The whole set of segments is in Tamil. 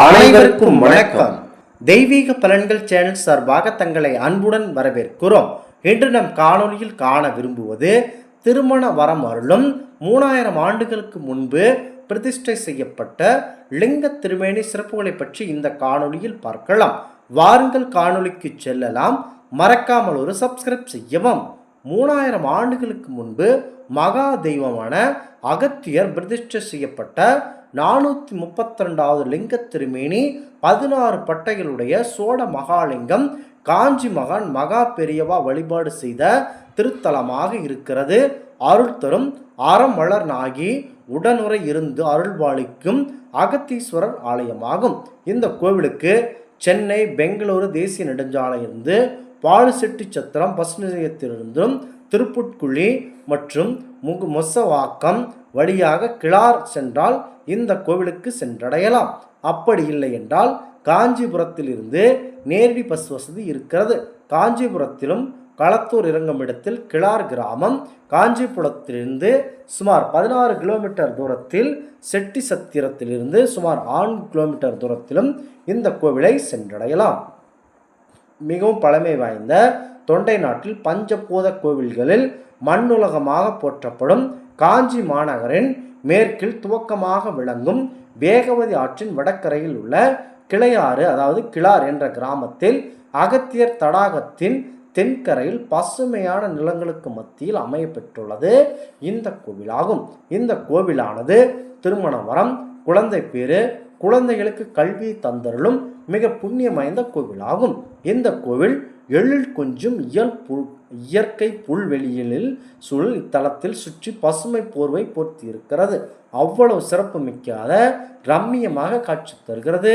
அனைவருக்கும் வணக்கம். தெய்வீக பலன்கள் சேனல் சார்பாக தங்களை அன்புடன் வரவேற்கிறோம். இன்று நம் காணொலியில் காண விரும்புவது திருமண வரம் அருளும் மூணாயிரம் ஆண்டுகளுக்கு முன்பு பிரதிஷ்டை செய்யப்பட்ட லிங்க திருமேனி சிறப்புகளை பற்றி இந்த காணொலியில் பார்க்கலாம். வாருங்கள் காணொளிக்கு செல்லலாம். மறக்காமல் ஒரு சப்ஸ்கிரைப் செய்யவும். மூணாயிரம் ஆண்டுகளுக்கு முன்பு மகா தெய்வமான அகத்தியர் பிரதிஷ்டை செய்யப்பட்ட நானூற்றி முப்பத்தி ரெண்டாவது லிங்க திருமேனி பதினாறு பட்டைகளுடைய சோழ மகாலிங்கம் காஞ்சி மகான் மகா பெரியவா வழிபாடு செய்த திருத்தலமாக இருக்கிறது. அருள் தரும் அறம் வளர் நாகி உடனுரை இருந்து அருள்பாலிக்கும் அகத்தீஸ்வரர் ஆலயமாகும். இந்த கோவிலுக்கு சென்னை பெங்களூரு தேசிய நெடுஞ்சாலையிலிருந்து பாலுசெட்டி சத்திரம் பஸ் நிலையத்திலிருந்தும் திருப்புட்குழி மற்றும் முகு மொசவாக்கம் வழியாக கிளார் சென்றால் இந்த கோவிலுக்கு சென்றடையலாம். அப்படி இல்லை என்றால் காஞ்சிபுரத்திலிருந்து நேரடி பஸ் வசதி இருக்கிறது. காஞ்சிபுரத்திலும் களத்தூர் இறங்கும் இடத்தில் கிளார் கிராமம் காஞ்சிபுரத்திலிருந்து சுமார் பதினாறு கிலோமீட்டர் தூரத்தில் செட்டி சத்திரத்திலிருந்து சுமார் ஆறு கிலோமீட்டர் தூரத்திலும் இந்த கோவிலை சென்றடையலாம். மிகவும் பழமை வாய்ந்த தொண்டை நாட்டில் பஞ்சபூத கோவில்களில் மண்ணுலகமாக போற்றப்படும் காஞ்சி மாநகரின் மேற்கில் துவக்கமாக விளங்கும் வேகவதி ஆற்றின் வடக்கரையில் உள்ள கிளையாறு அதாவது கிளார் என்ற கிராமத்தில் அகத்தியர் தடாகத்தின் தென்கரையில் பசுமையான நிலங்களுக்கு மத்தியில் அமையப்பெற்றுள்ளது இந்த கோவிலாகும். இந்த கோவிலானது திருமண வரம் குழந்தை பேரு குழந்தைகளுக்கு கல்வி தந்தருளும் மிக புண்ணியம் வாய்ந்த கோவிலாகும். இந்த கோவில் எழில் கொஞ்சம் இயல் புல் இயற்கை புல்வெளியில் சூழல் இத்தலத்தில் சுற்றி பசுமை போர்வை போர்த்தி இருக்கிறது அவ்வளவு சிறப்பு மிக்காத ரம்மியமாக காட்சி தருகிறது.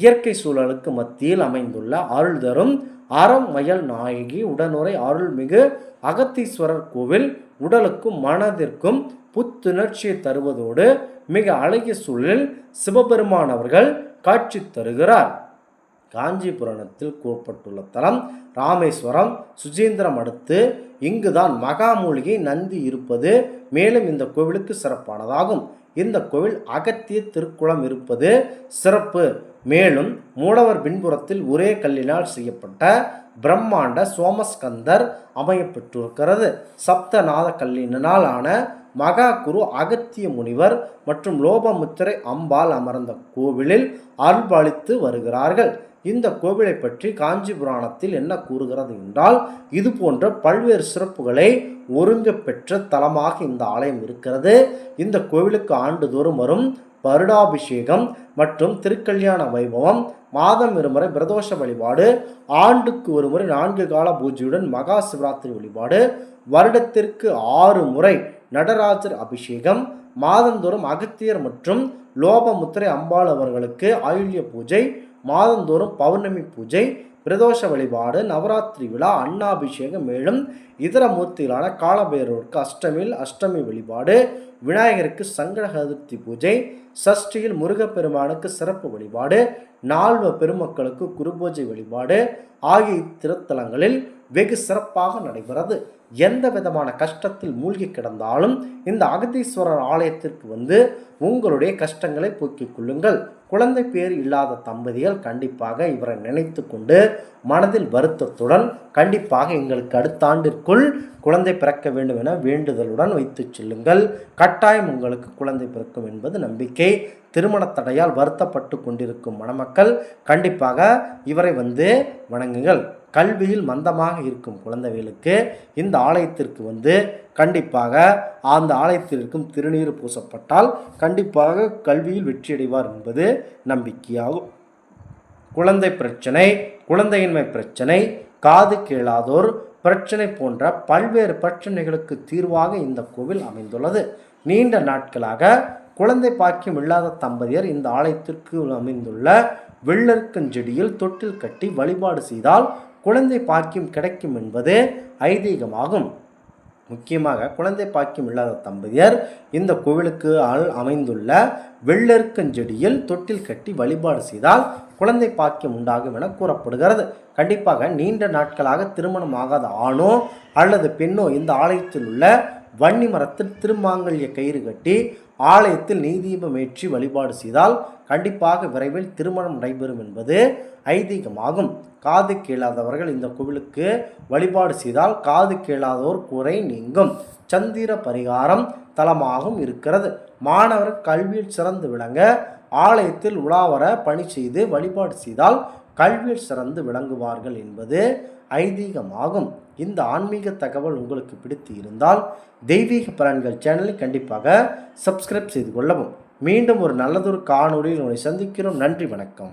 இயற்கை சூழலுக்கு மத்தியில் அமைந்துள்ள அருள் தரும் அறம் மயல் நாயகி உடனுரை அருள்மிகு அகத்தீஸ்வரர் கோவில் உடலுக்கும் மனதிற்கும் புத்துணர்ச்சியை தருவதோடு மிக அழகிய சூழலில் சிவபெருமான் அவர்கள் காட்சி தருகிறார். காஞ்சிபுரணத்தில் கூறப்பட்டுள்ள தலம் ராமேஸ்வரம். சுஜேந்திரம் அடுத்து இங்குதான் மகாமூலிகை நந்தி இருப்பது மேலும் இந்த கோவிலுக்கு சிறப்பானதாகும். இந்த கோவில் அகத்திய திருக்குளம் இருப்பது சிறப்பு. மேலும் மூலவர் பின்புறத்தில் ஒரே கல்லினால் செய்யப்பட்ட பிரம்மாண்ட சோமஸ்கந்தர் அமையப்பெற்றிருக்கிறது. சப்தநாத கல்லினால் ஆன மகா குரு அகத்திய முனிவர் மற்றும் லோபமுத்திரை அம்பாள் அமர்ந்த கோவிலில் அருள்பாலித்து வருகிறார்கள். இந்த கோவிலை பற்றி காஞ்சி புராணத்தில் என்ன கூறுகிறது என்றால் இது போன்ற பல்வேறு சிறப்புகளை ஒருங்க பெற்ற தலமாக இந்த ஆலயம் இருக்கிறது. இந்த கோவிலுக்கு ஆண்டுதோறும் வரும் வருடாபிஷேகம் மற்றும் திருக்கல்யாண வைபவம். மாதம் இருமுறை பிரதோஷ வழிபாடு. ஆண்டுக்கு ஒரு முறை நான்கு கால பூஜையுடன் மகா சிவராத்திரி வழிபாடு. வருடத்திற்கு ஆறு முறை நடராஜர் அபிஷேகம். மாதந்தோறும் அகத்தியர் மற்றும் லோபமுத்திரை அம்பாள் அவர்களுக்கு ஆயுள்ய பூஜை. மாதந்தோறும் பௌர்ணமி பூஜை. பிரதோஷ வழிபாடு நவராத்திரி விழா அன்னாபிஷேகம் மேலும் இதர மூர்த்திகளான காலபைரவருக்கு அஷ்டமியில் அஷ்டமி வழிபாடு விநாயகருக்கு சங்கட சதுர்த்தி பூஜை சஷ்டியில் முருகப்பெருமானுக்கு சிறப்பு வழிபாடு நால்வ பெருமக்களுக்கு குருபூஜை வழிபாடு ஆகிய திருத்தலங்களில் வெகு சிறப்பாக நடைபெறது எந்த விதமான கஷ்டத்தில் மூழ்கி கிடந்தாலும் இந்த அகதீஸ்வரர் ஆலயத்திற்கு வந்து உங்களுடைய கஷ்டங்களை போக்கிக் கொள்ளுங்கள். குழந்தை பேர் இல்லாத தம்பதிகள் கண்டிப்பாக இவரை நினைத்து கொண்டு மனதில் வருத்தத்துடன் கண்டிப்பாக எங்களுக்கு அடுத்த ஆண்டிற்குள் குழந்தை பிறக்க வேண்டும் என வேண்டுதலுடன் வைத்துச் செல்லுங்கள். கட்டாயம் உங்களுக்கு குழந்தை பிறக்கும் என்பது நம்பிக்கை. திருமண தடையால் வருத்தப்பட்டு கொண்டிருக்கும் மணமக்கள் கண்டிப்பாக இவரை வந்து வணங்குங்கள். கல்வியில் மந்தமாக இருக்கும் குழந்தைகளுக்கு இந்த ஆலயத்திற்கு வந்து கண்டிப்பாக அந்த ஆலயத்தில் இருக்கும் திருநீர் பூசப்பட்டால் கண்டிப்பாக கல்வியில் வெற்றியடைவார் என்பது நம்பிக்கையாகும். குழந்தை பிரச்சனை குழந்தையின்மை பிரச்சனை காது கேளாதோர் பிரச்சனை போன்ற பல்வேறு பிரச்சனைகளுக்கு தீர்வாக இந்த கோவில் அமைந்துள்ளது. நீண்ட நாட்களாக குழந்தை பாக்கியம் இல்லாத தம்பதியர் இந்த ஆலயத்திற்கு அமைந்துள்ள வெள்ளற்கஞ்செடியில் தொட்டில் கட்டி வழிபாடு செய்தால் குழந்தை பாக்கியம் கிடைக்கும் என்பது ஐதீகமாகும். முக்கியமாக குழந்தை பாக்கியம் இல்லாத தம்பதியர் இந்த கோவிலுக்கு அல் அமைந்துள்ள வெள்ளெருக்கஞ்செடியில் தொட்டில் கட்டி வழிபாடு செய்தால் குழந்தை பாக்கியம் உண்டாகும் என கூறப்படுகிறது. கண்டிப்பாக நீண்ட நாட்களாக திருமணம் ஆகாத ஆணோ அல்லது பெண்ணோ இந்த ஆலயத்தில் உள்ள வன்னி மரத்தில் திருமாங்கல்ய கயிறு கட்டி ஆலயத்தில் நெய்தீபம் ஏற்றி வழிபாடு செய்தால் கண்டிப்பாக விரைவில் திருமணம் நடைபெறும் என்பது ஐதீகமாகும். காது கேளாதவர்கள் இந்த கோவிலுக்கு வழிபாடு செய்தால் காது கேளாதோர் குறை நீங்கும். சந்திர பரிகாரம் தலமாகவும் இருக்கிறது. மாணவர் கல்வியில் சிறந்து விளங்க ஆலயத்தில் உலாவர பணி செய்து வழிபாடு செய்தால் கல்வியில் சிறந்து விளங்குவார்கள் என்பது ஐதீகமாகும். இந்த ஆன்மீக தகவல் உங்களுக்கு பிடித்து இருந்தால் தெய்வீக பலன்கள் சேனலை கண்டிப்பாக சப்ஸ்கிரைப் செய்து கொள்ளவும். மீண்டும் ஒரு நல்லதொரு காணொலியில் உங்களை சந்திக்கிறோம். நன்றி வணக்கம்.